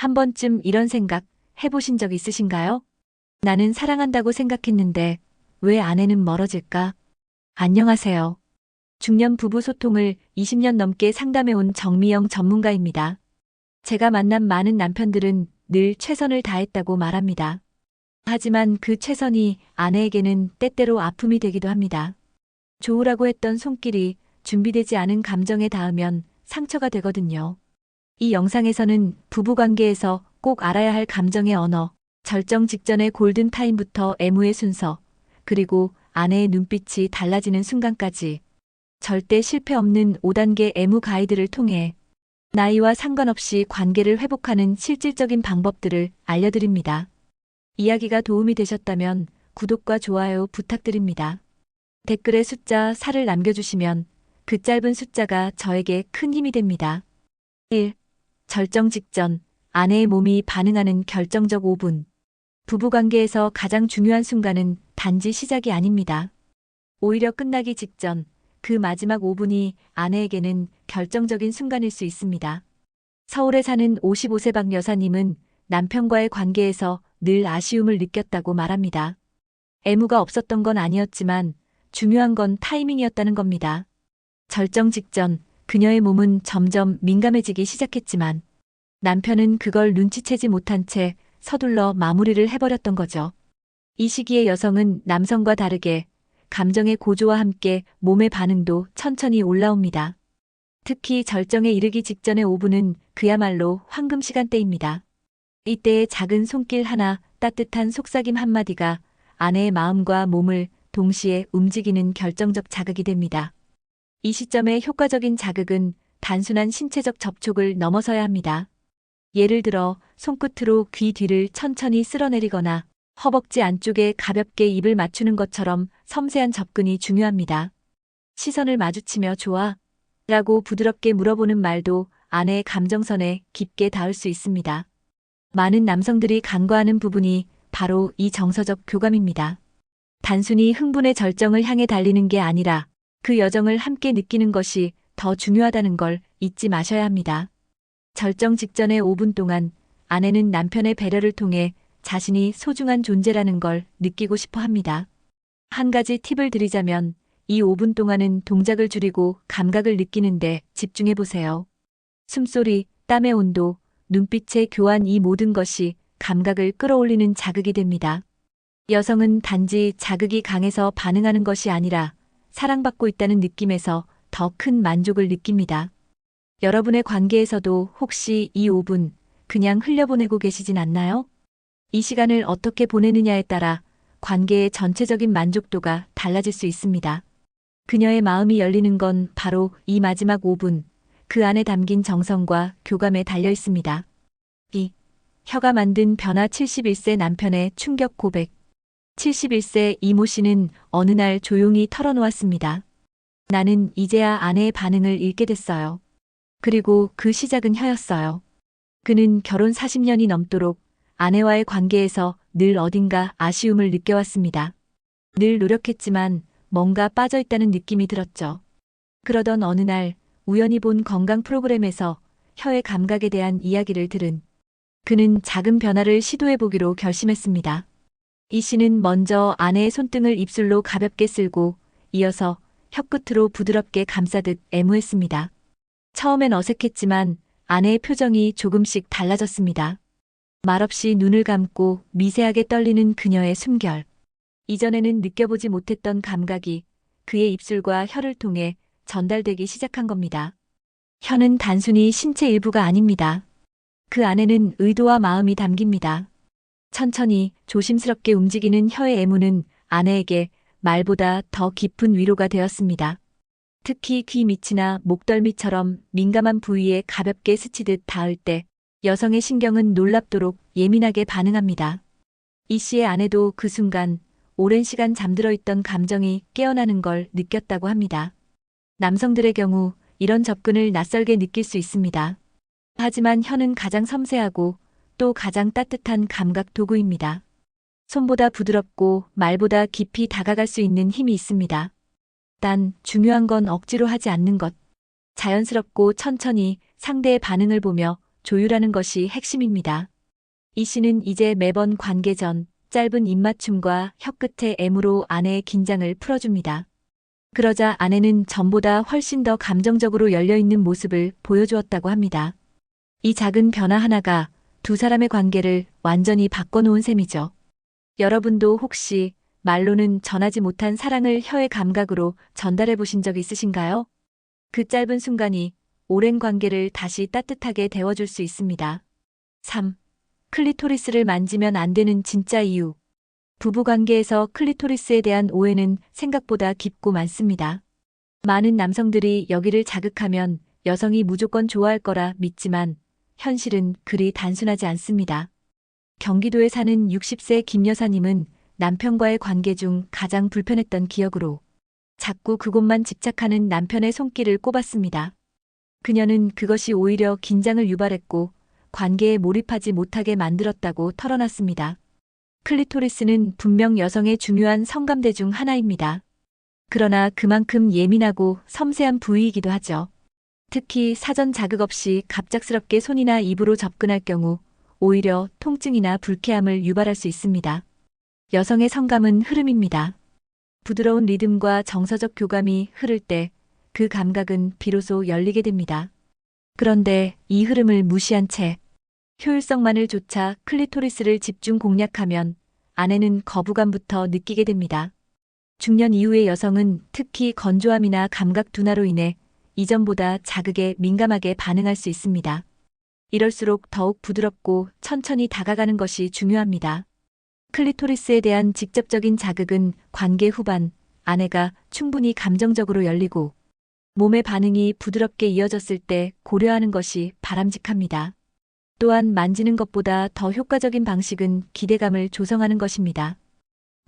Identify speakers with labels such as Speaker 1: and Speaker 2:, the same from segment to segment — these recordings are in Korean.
Speaker 1: 한 번쯤 이런 생각 해보신 적 있으신가요? 나는 사랑한다고 생각했는데 왜 아내는 멀어질까? 안녕하세요. 중년 부부 소통을 20년 넘게 상담해온 정미영 전문가입니다. 제가 만난 많은 남편들은 늘 최선을 다했다고 말합니다. 하지만 그 최선이 아내에게는 때때로 아픔이 되기도 합니다. 좋으라고 했던 손길이 준비되지 않은 감정에 닿으면 상처가 되거든요. 이 영상에서는 부부 관계에서 꼭 알아야 할 감정의 언어, 절정 직전의 골든타임부터 애무의 순서, 그리고 아내의 눈빛이 달라지는 순간까지 절대 실패 없는 5단계 애무 가이드를 통해 나이와 상관없이 관계를 회복하는 실질적인 방법들을 알려드립니다. 이야기가 도움이 되셨다면 구독과 좋아요 부탁드립니다. 댓글에 숫자 4를 남겨주시면 그 짧은 숫자가 저에게 큰 힘이 됩니다. 1. 절정 직전 아내의 몸이 반응하는 결정적 5분. 부부관계에서 가장 중요한 순간은 단지 시작이 아닙니다. 오히려 끝나기 직전 그 마지막 5분이 아내에게는 결정적인 순간일 수 있습니다. 서울에 사는 55세 박 여사님은 남편과의 관계에서 늘 아쉬움을 느꼈다고 말합니다. 애무가 없었던 건 아니었지만 중요한 건 타이밍이었다는 겁니다. 절정 직전 그녀의 몸은 점점 민감해지기 시작했지만 남편은 그걸 눈치채지 못한 채 서둘러 마무리를 해버렸던 거죠. 이 시기의 여성은 남성과 다르게 감정의 고조와 함께 몸의 반응도 천천히 올라옵니다. 특히 절정에 이르기 직전의 5분은 그야말로 황금 시간대입니다. 이때의 작은 손길 하나, 따뜻한 속삭임 한마디가 아내의 마음과 몸을 동시에 움직이는 결정적 자극이 됩니다. 이 시점의 효과적인 자극은 단순한 신체적 접촉을 넘어서야 합니다. 예를 들어 손끝으로 귀 뒤를 천천히 쓸어내리거나 허벅지 안쪽에 가볍게 입을 맞추는 것처럼 섬세한 접근이 중요합니다. 시선을 마주치며 좋아? 라고 부드럽게 물어보는 말도 아내의 감정선에 깊게 닿을 수 있습니다. 많은 남성들이 간과하는 부분이 바로 이 정서적 교감입니다. 단순히 흥분의 절정을 향해 달리는 게 아니라 그 여정을 함께 느끼는 것이 더 중요하다는 걸 잊지 마셔야 합니다. 절정 직전의 5분 동안 아내는 남편의 배려를 통해 자신이 소중한 존재라는 걸 느끼고 싶어 합니다. 한 가지 팁을 드리자면 이 5분 동안은 동작을 줄이고 감각을 느끼는데 집중해 보세요. 숨소리, 땀의 온도, 눈빛의 교환 이 모든 것이 감각을 끌어올리는 자극이 됩니다. 여성은 단지 자극이 강해서 반응하는 것이 아니라 사랑받고 있다는 느낌에서 더 큰 만족을 느낍니다. 여러분의 관계에서도 혹시 이 5분 그냥 흘려보내고 계시진 않나요? 이 시간을 어떻게 보내느냐에 따라 관계의 전체적인 만족도가 달라질 수 있습니다. 그녀의 마음이 열리는 건 바로 이 마지막 5분, 그 안에 담긴 정성과 교감에 달려 있습니다. 2. 혀가 만든 변화 71세 남편의 충격 고백. 71세 이모 씨는 어느 날 조용히 털어놓았습니다. 나는 이제야 아내의 반응을 읽게 됐어요. 그리고 그 시작은 혀였어요. 그는 결혼 40년이 넘도록 아내와의 관계에서 늘 어딘가 아쉬움을 느껴왔습니다. 늘 노력했지만 뭔가 빠져있다는 느낌이 들었죠. 그러던 어느 날 우연히 본 건강 프로그램에서 혀의 감각에 대한 이야기를 들은 그는 작은 변화를 시도해보기로 결심했습니다. 이 씨는 먼저 아내의 손등을 입술로 가볍게 쓸고 이어서 혀끝으로 부드럽게 감싸듯 애무했습니다. 처음엔 어색했지만 아내의 표정이 조금씩 달라졌습니다. 말없이 눈을 감고 미세하게 떨리는 그녀의 숨결. 이전에는 느껴보지 못했던 감각이 그의 입술과 혀를 통해 전달되기 시작한 겁니다. 혀는 단순히 신체 일부가 아닙니다. 그 안에는 의도와 마음이 담깁니다. 천천히 조심스럽게 움직이는 혀의 애무는 아내에게 말보다 더 깊은 위로가 되었습니다. 특히 귀 밑이나 목덜미처럼 민감한 부위에 가볍게 스치듯 닿을 때 여성의 신경은 놀랍도록 예민하게 반응합니다. 이 씨의 아내도 그 순간 오랜 시간 잠들어 있던 감정이 깨어나는 걸 느꼈다고 합니다. 남성들의 경우 이런 접근을 낯설게 느낄 수 있습니다. 하지만 혀는 가장 섬세하고 또 가장 따뜻한 감각 도구입니다. 손보다 부드럽고 말보다 깊이 다가갈 수 있는 힘이 있습니다. 단 중요한 건 억지로 하지 않는 것. 자연스럽고 천천히 상대의 반응을 보며 조율하는 것이 핵심입니다. 이 씨는 이제 매번 관계 전 짧은 입맞춤과 혀끝의 M으로 아내의 긴장을 풀어줍니다. 그러자 아내는 전보다 훨씬 더 감정적으로 열려있는 모습을 보여주었다고 합니다. 이 작은 변화 하나가 두 사람의 관계를 완전히 바꿔놓은 셈이죠. 여러분도 혹시 말로는 전하지 못한 사랑을 혀의 감각으로 전달해 보신 적 있으신가요? 그 짧은 순간이 오랜 관계를 다시 따뜻하게 데워줄 수 있습니다. 3. 클리토리스를 만지면 안 되는 진짜 이유. 부부 관계에서 클리토리스에 대한 오해는 생각보다 깊고 많습니다. 많은 남성들이 여기를 자극하면 여성이 무조건 좋아할 거라 믿지만 현실은 그리 단순하지 않습니다. 경기도에 사는 60세 김 여사님은 남편과의 관계 중 가장 불편했던 기억으로 자꾸 그곳만 집착하는 남편의 손길을 꼽았습니다. 그녀는 그것이 오히려 긴장을 유발했고 관계에 몰입하지 못하게 만들었다고 털어놨습니다. 클리토리스는 분명 여성의 중요한 성감대 중 하나입니다. 그러나 그만큼 예민하고 섬세한 부위이기도 하죠. 특히 사전 자극 없이 갑작스럽게 손이나 입으로 접근할 경우 오히려 통증이나 불쾌함을 유발할 수 있습니다. 여성의 성감은 흐름입니다. 부드러운 리듬과 정서적 교감이 흐를 때 그 감각은 비로소 열리게 됩니다. 그런데 이 흐름을 무시한 채 효율성만을 조차 클리토리스를 집중 공략하면 아내는 거부감부터 느끼게 됩니다. 중년 이후의 여성은 특히 건조함이나 감각 둔화로 인해 이전보다 자극에 민감하게 반응할 수 있습니다. 이럴수록 더욱 부드럽고 천천히 다가가는 것이 중요합니다. 클리토리스에 대한 직접적인 자극은 관계 후반, 아내가 충분히 감정적으로 열리고 몸의 반응이 부드럽게 이어졌을 때 고려하는 것이 바람직합니다. 또한 만지는 것보다 더 효과적인 방식은 기대감을 조성하는 것입니다.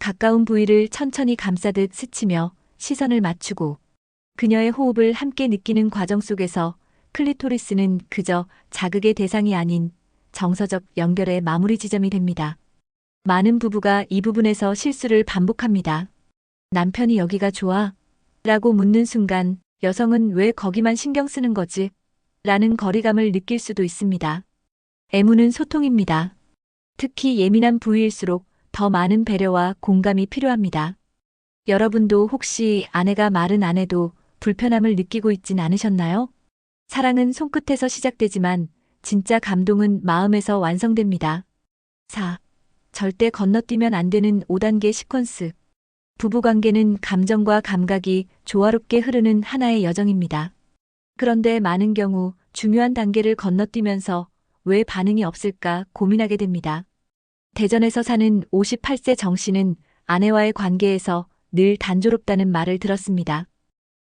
Speaker 1: 가까운 부위를 천천히 감싸듯 스치며 시선을 맞추고 그녀의 호흡을 함께 느끼는 과정 속에서 클리토리스는 그저 자극의 대상이 아닌 정서적 연결의 마무리 지점이 됩니다. 많은 부부가 이 부분에서 실수를 반복합니다. 남편이 여기가 좋아? 라고 묻는 순간 여성은 왜 거기만 신경 쓰는 거지? 라는 거리감을 느낄 수도 있습니다. 애무는 소통입니다. 특히 예민한 부위일수록 더 많은 배려와 공감이 필요합니다. 여러분도 혹시 아내가 말은 안 해도 불편함을 느끼고 있진 않으셨나요? 사랑은 손끝에서 시작되지만 진짜 감동은 마음에서 완성됩니다. 4. 절대 건너뛰면 안 되는 5단계 시퀀스. 부부관계는 감정과 감각이 조화롭게 흐르는 하나의 여정입니다. 그런데 많은 경우 중요한 단계를 건너뛰면서 왜 반응이 없을까 고민하게 됩니다. 대전에서 사는 58세 정 씨는 아내와의 관계에서 늘 단조롭다는 말을 들었습니다.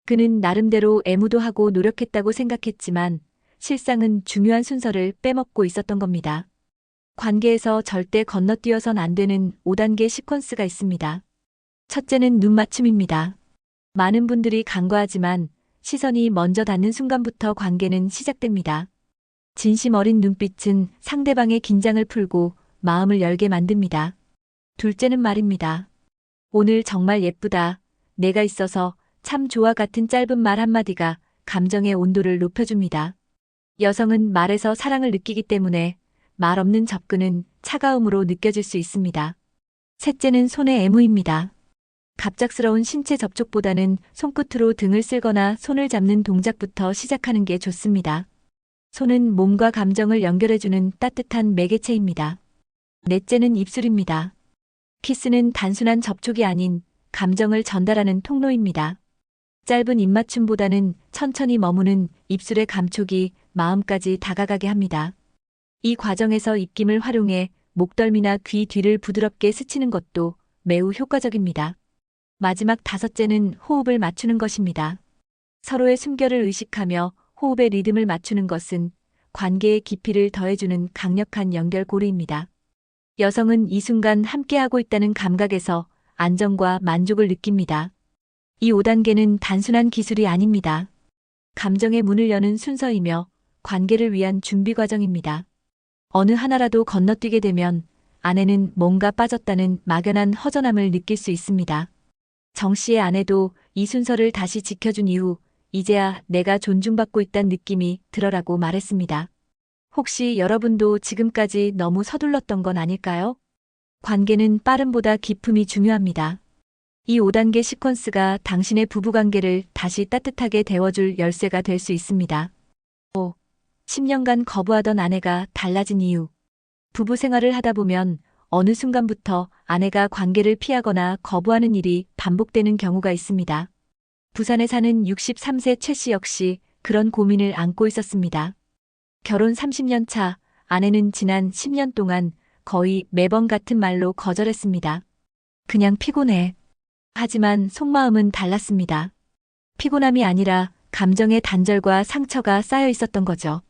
Speaker 1: 그는 나름대로 애무도 하고 노력했다고 생각했지만 실상은 중요한 순서를 빼먹고 있었던 겁니다. 관계에서 절대 건너뛰어선 안 되는 5단계 시퀀스가 있습니다. 첫째는 눈 맞춤입니다. 많은 분들이 간과하지만 시선이 먼저 닿는 순간부터 관계는 시작됩니다. 진심 어린 눈빛은 상대방의 긴장을 풀고 마음을 열게 만듭니다. 둘째는 말입니다. 오늘 정말 예쁘다. 내가 있어서 참 좋아 같은 짧은 말 한마디가 감정의 온도를 높여줍니다. 여성은 말에서 사랑을 느끼기 때문에 말 없는 접근은 차가움으로 느껴질 수 있습니다. 셋째는 손의 애무입니다. 갑작스러운 신체 접촉보다는 손끝으로 등을 쓸거나 손을 잡는 동작부터 시작하는 게 좋습니다. 손은 몸과 감정을 연결해주는 따뜻한 매개체입니다. 넷째는 입술입니다. 키스는 단순한 접촉이 아닌 감정을 전달하는 통로입니다. 짧은 입맞춤보다는 천천히 머무는 입술의 감촉이 마음까지 다가가게 합니다. 이 과정에서 입김을 활용해 목덜미나 귀 뒤를 부드럽게 스치는 것도 매우 효과적입니다. 마지막 다섯째는 호흡을 맞추는 것입니다. 서로의 숨결을 의식하며 호흡의 리듬을 맞추는 것은 관계의 깊이를 더해주는 강력한 연결고리입니다. 여성은 이 순간 함께하고 있다는 감각에서 안정과 만족을 느낍니다. 이 5단계는 단순한 기술이 아닙니다. 감정의 문을 여는 순서이며 관계를 위한 준비 과정입니다. 어느 하나라도 건너뛰게 되면 아내는 뭔가 빠졌다는 막연한 허전함을 느낄 수 있습니다. 정 씨의 아내도 이 순서를 다시 지켜준 이후 이제야 내가 존중받고 있다는 느낌이 들어라고 말했습니다. 혹시 여러분도 지금까지 너무 서둘렀던 건 아닐까요? 관계는 빠름보다 깊음이 중요합니다. 이 5단계 시퀀스가 당신의 부부관계를 다시 따뜻하게 데워줄 열쇠가 될 수 있습니다. 5. 10년간 거부하던 아내가 달라진 이유. 부부 생활을 하다 보면 어느 순간부터 아내가 관계를 피하거나 거부하는 일이 반복되는 경우가 있습니다. 부산에 사는 63세 최 씨 역시 그런 고민을 안고 있었습니다. 결혼 30년 차 아내는 지난 10년 동안 거의 매번 같은 말로 거절했습니다. 그냥 피곤해. 하지만 속마음은 달랐습니다. 피곤함이 아니라 감정의 단절과 상처가 쌓여 있었던 거죠.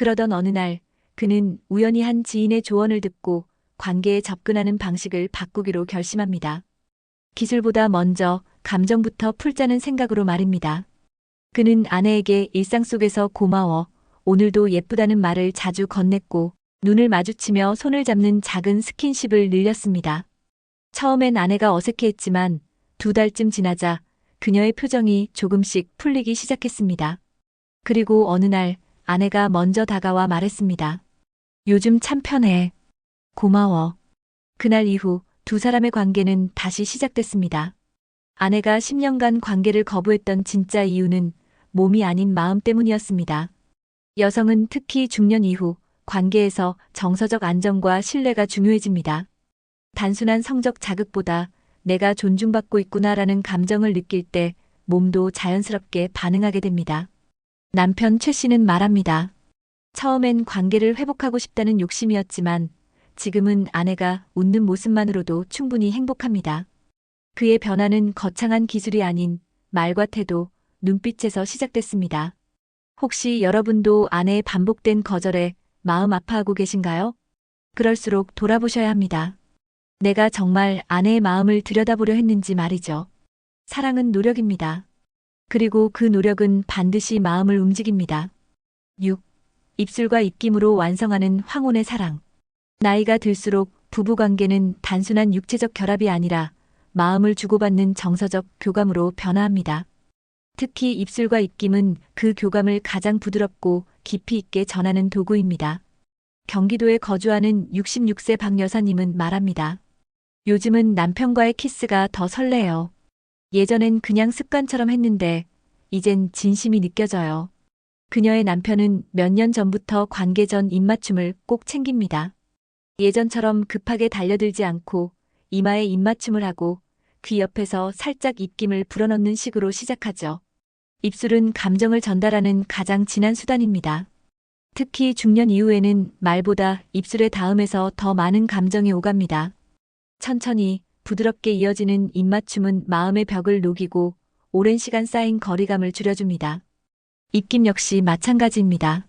Speaker 1: 그러던 어느 날 그는 우연히 한 지인의 조언을 듣고 관계에 접근하는 방식을 바꾸기로 결심합니다. 기술보다 먼저 감정부터 풀자는 생각으로 말입니다. 그는 아내에게 일상 속에서 고마워, 오늘도 예쁘다는 말을 자주 건넸고 눈을 마주치며 손을 잡는 작은 스킨십을 늘렸습니다. 처음엔 아내가 어색해했지만 두 달쯤 지나자 그녀의 표정이 조금씩 풀리기 시작했습니다. 그리고 어느 날 아내가 먼저 다가와 말했습니다. 요즘 참 편해. 고마워. 그날 이후 두 사람의 관계는 다시 시작됐습니다. 아내가 10년간 관계를 거부했던 진짜 이유는 몸이 아닌 마음 때문이었습니다. 여성은 특히 중년 이후 관계에서 정서적 안정과 신뢰가 중요해집니다. 단순한 성적 자극보다 내가 존중받고 있구나라는 감정을 느낄 때 몸도 자연스럽게 반응하게 됩니다. 남편 최 씨는 말합니다. 처음엔 관계를 회복하고 싶다는 욕심이었지만 지금은 아내가 웃는 모습만으로도 충분히 행복합니다. 그의 변화는 거창한 기술이 아닌 말과 태도, 눈빛에서 시작됐습니다. 혹시 여러분도 아내의 반복된 거절에 마음 아파하고 계신가요? 그럴수록 돌아보셔야 합니다. 내가 정말 아내의 마음을 들여다보려 했는지 말이죠. 사랑은 노력입니다. 그리고 그 노력은 반드시 마음을 움직입니다. 6. 입술과 입김으로 완성하는 황혼의 사랑. 나이가 들수록 부부관계는 단순한 육체적 결합이 아니라 마음을 주고받는 정서적 교감으로 변화합니다. 특히 입술과 입김은 그 교감을 가장 부드럽고 깊이 있게 전하는 도구입니다. 경기도에 거주하는 66세 박 여사님은 말합니다. 요즘은 남편과의 키스가 더 설레요. 예전엔 그냥 습관처럼 했는데 이젠 진심이 느껴져요. 그녀의 남편은 몇 년 전부터 관계 전 입맞춤을 꼭 챙깁니다. 예전처럼 급하게 달려들지 않고 이마에 입맞춤을 하고 귀 옆에서 살짝 입김을 불어넣는 식으로 시작하죠. 입술은 감정을 전달하는 가장 진한 수단입니다. 특히 중년 이후에는 말보다 입술의 닿음에서 더 많은 감정이 오갑니다. 천천히 부드럽게 이어지는 입맞춤은 마음의 벽을 녹이고 오랜 시간 쌓인 거리감을 줄여줍니다. 입김 역시 마찬가지입니다.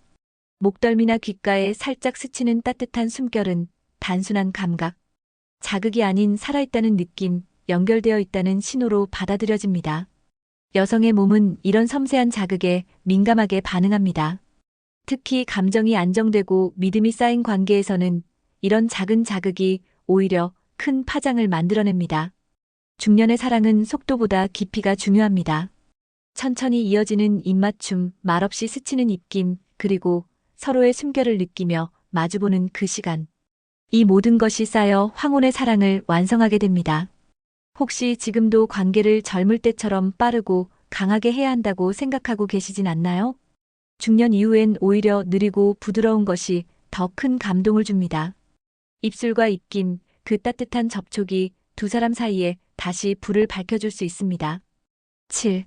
Speaker 1: 목덜미나 귓가에 살짝 스치는 따뜻한 숨결은 단순한 감각, 자극이 아닌 살아있다는 느낌, 연결되어 있다는 신호로 받아들여집니다. 여성의 몸은 이런 섬세한 자극에 민감하게 반응합니다. 특히 감정이 안정되고 믿음이 쌓인 관계에서는 이런 작은 자극이 오히려 큰 파장을 만들어냅니다. 중년의 사랑은 속도보다 깊이가 중요합니다. 천천히 이어지는 입맞춤, 말없이 스치는 입김, 그리고 서로의 숨결을 느끼며 마주보는 그 시간. 이 모든 것이 쌓여 황혼의 사랑을 완성하게 됩니다. 혹시 지금도 관계를 젊을 때처럼 빠르고 강하게 해야 한다고 생각하고 계시진 않나요? 중년 이후엔 오히려 느리고 부드러운 것이 더 큰 감동을 줍니다. 입술과 입김, 그 따뜻한 접촉이 두 사람 사이에 다시 불을 밝혀줄 수 있습니다. 7.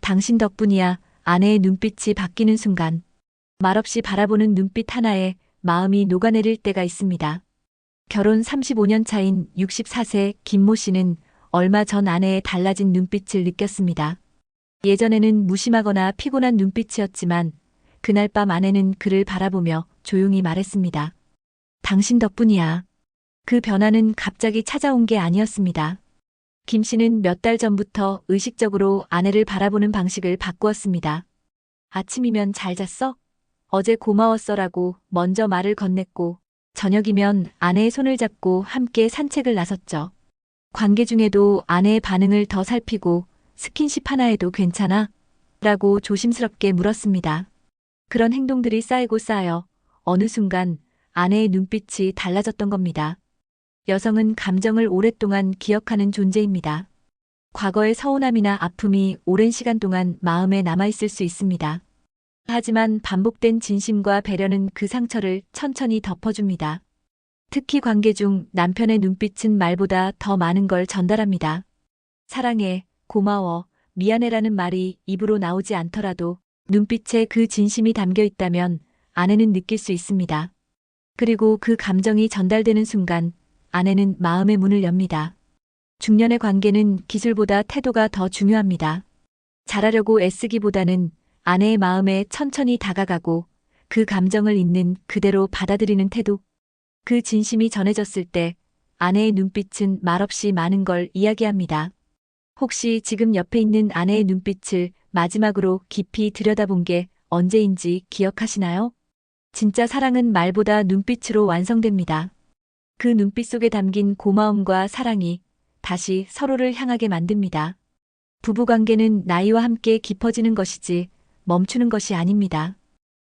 Speaker 1: 당신 덕분이야 아내의 눈빛이 바뀌는 순간 말없이 바라보는 눈빛 하나에 마음이 녹아내릴 때가 있습니다. 결혼 35년 차인 64세 김모 씨는 얼마 전 아내의 달라진 눈빛을 느꼈습니다. 예전에는 무심하거나 피곤한 눈빛이었지만 그날 밤 아내는 그를 바라보며 조용히 말했습니다. 당신 덕분이야. 그 변화는 갑자기 찾아온 게 아니었습니다. 김 씨는 몇 달 전부터 의식적으로 아내를 바라보는 방식을 바꾸었습니다. 아침이면 잘 잤어? 어제 고마웠어라고 먼저 말을 건넸고 저녁이면 아내의 손을 잡고 함께 산책을 나섰죠. 관계 중에도 아내의 반응을 더 살피고 스킨십 하나에도 괜찮아? 라고 조심스럽게 물었습니다. 그런 행동들이 쌓이고 쌓여 어느 순간 아내의 눈빛이 달라졌던 겁니다. 여성은 감정을 오랫동안 기억하는 존재입니다. 과거의 서운함이나 아픔이 오랜 시간 동안 마음에 남아있을 수 있습니다. 하지만 반복된 진심과 배려는 그 상처를 천천히 덮어줍니다. 특히 관계 중 남편의 눈빛은 말보다 더 많은 걸 전달합니다. 사랑해, 고마워, 미안해라는 말이 입으로 나오지 않더라도 눈빛에 그 진심이 담겨 있다면 아내는 느낄 수 있습니다. 그리고 그 감정이 전달되는 순간 아내는 마음의 문을 엽니다. 중년의 관계는 기술보다 태도가 더 중요합니다. 잘하려고 애쓰기보다는 아내의 마음에 천천히 다가가고 그 감정을 있는 그대로 받아들이는 태도. 그 진심이 전해졌을 때 아내의 눈빛은 말없이 많은 걸 이야기합니다. 혹시 지금 옆에 있는 아내의 눈빛을 마지막으로 깊이 들여다본 게 언제인지 기억하시나요? 진짜 사랑은 말보다 눈빛으로 완성됩니다. 그 눈빛 속에 담긴 고마움과 사랑이 다시 서로를 향하게 만듭니다. 부부관계는 나이와 함께 깊어지는 것이지 멈추는 것이 아닙니다.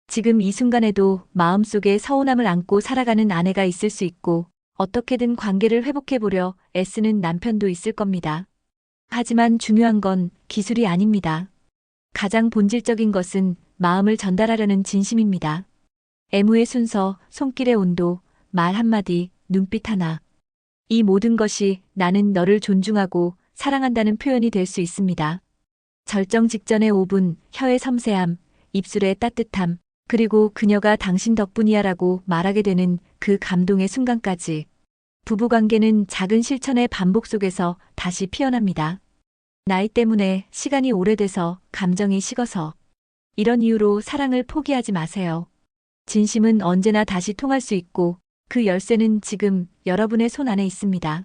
Speaker 1: 지금 이 순간에도 마음속에 서운함을 안고 살아가는 아내가 있을 수 있고 어떻게든 관계를 회복해보려 애쓰는 남편도 있을 겁니다. 하지만 중요한 건 기술이 아닙니다. 가장 본질적인 것은 마음을 전달하려는 진심입니다. 애무의 순서, 손길의 온도, 말 한마디, 눈빛 하나. 이 모든 것이 나는 너를 존중하고 사랑한다는 표현이 될 수 있습니다. 절정 직전의 5분, 혀의 섬세함, 입술의 따뜻함, 그리고 그녀가 당신 덕분이야 라고 말하게 되는 그 감동의 순간까지. 부부관계는 작은 실천의 반복 속에서 다시 피어납니다. 나이 때문에 시간이 오래돼서 감정이 식어서 이런 이유로 사랑을 포기하지 마세요. 진심은 언제나 다시 통할 수 있고 그 열쇠는 지금 여러분의 손 안에 있습니다.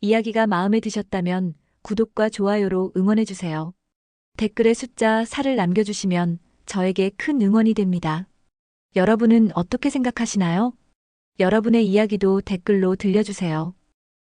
Speaker 1: 이야기가 마음에 드셨다면 구독과 좋아요로 응원해주세요. 댓글에 숫자 4를 남겨주시면 저에게 큰 응원이 됩니다. 여러분은 어떻게 생각하시나요? 여러분의 이야기도 댓글로 들려주세요.